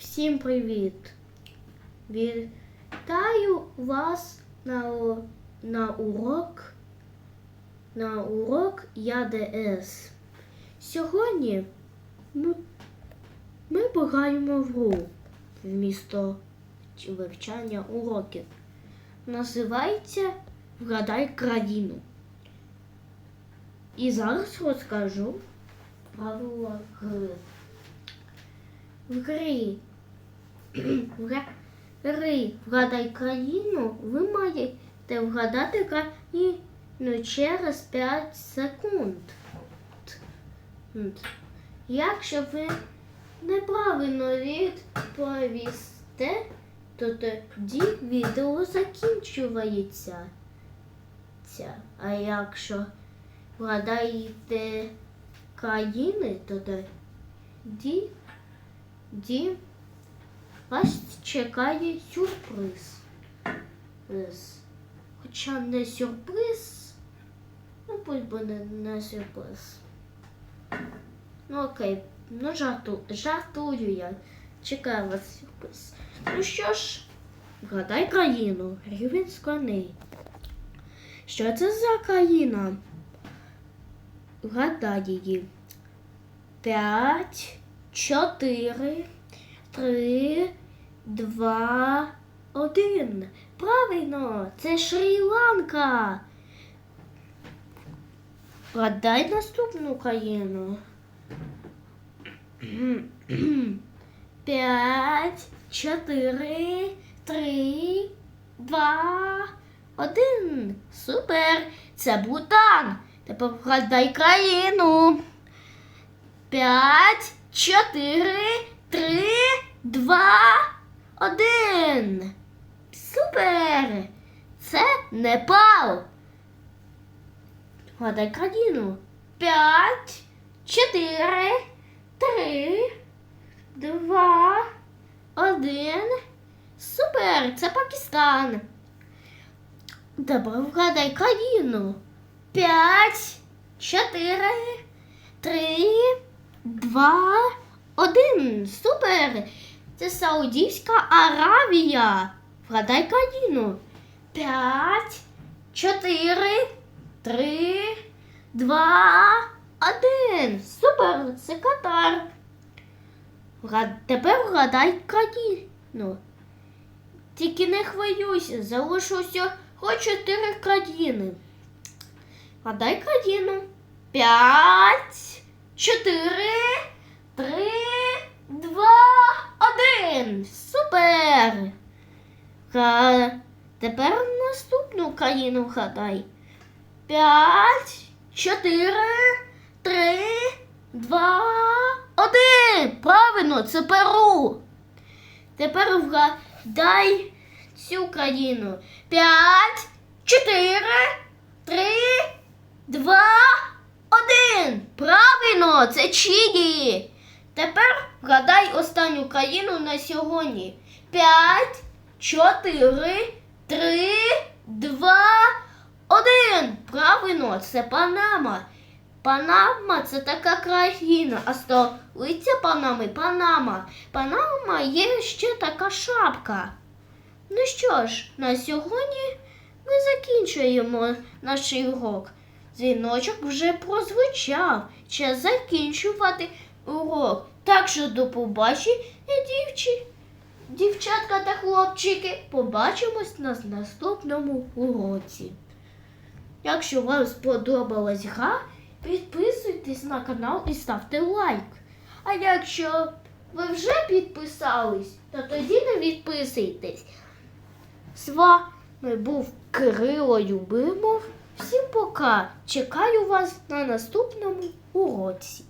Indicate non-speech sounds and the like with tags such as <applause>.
Всім привіт! Вітаю вас на, на урок на урок ЯДС. Сьогодні ми, ми пограємо в гру вмісто вивчання уроків. Називається Вгадай країну. І зараз розкажу правила гри. В грі гра- Вгадай країну ви маєте вгадати країну через 5 секунд. Якщо ви неправильно відповісте, то тоді відео закінчується. А якщо вгадаєте країни, то тоді Ді вас чекає сюрприз. Хоча не сюрприз. Ну, пусть буде не сюрприз. Ну окей, ну жарту, жартую я. Чекаю вас сюрприз. Ну що ж, вгадай країну. Рівень складний. Що це за країна? Вгадай її. П'ять, чотири, три, два, один. Правильно, це Шрі-Ланка. Вгадай наступну країну. <clears throat> П'ять, чотири, три, два, один. Супер! Це Бутан. Тепер вгадай країну. П'ять, чотири, три, два, один. Супер! Це Непал. Вгадай країну. П'ять, чотири, три, два, один. Супер! Це Пакистан. Тепер вгадай країну. П'ять, чотири, три, два, один. Супер! Це Саудівська Аравія. Вгадай країну. П'ять, чотири, три, два, один. Супер! Це Катар. Тепер вгадай країну. Тільки не хвилюйся, залишилося хоч чотири країни. Вгадай країну. П'ять, чотири, три, два, Супер! Га- Тепер наступну країну вгадай. П'ять, чотири, три, два, один. Правильно, це Перу. Тепер вгадай цю країну. П'ять, чотири, три, два, один. Правильно, це Чилі. Тепер вгадай останню країну на сьогодні. П'ять, чотири, три, два, один. Правильно, це Панама. Панама це така країна, а столиця Панами Панама. Панама є ще така шапка. Ну що ж, на сьогодні ми закінчуємо наш урок. Дзвіночок вже прозвучав. Час закінчувати урок. Так що до побачення, дівчі, дівчатка та хлопчики. Побачимось на наступному уроці. Якщо вам сподобалась гра, підписуйтесь на канал і ставте лайк. А якщо ви вже підписались, то тоді не відписуйтесь. З вами був Кирило Любимов. Всім пока! Чекаю вас на наступному уроці.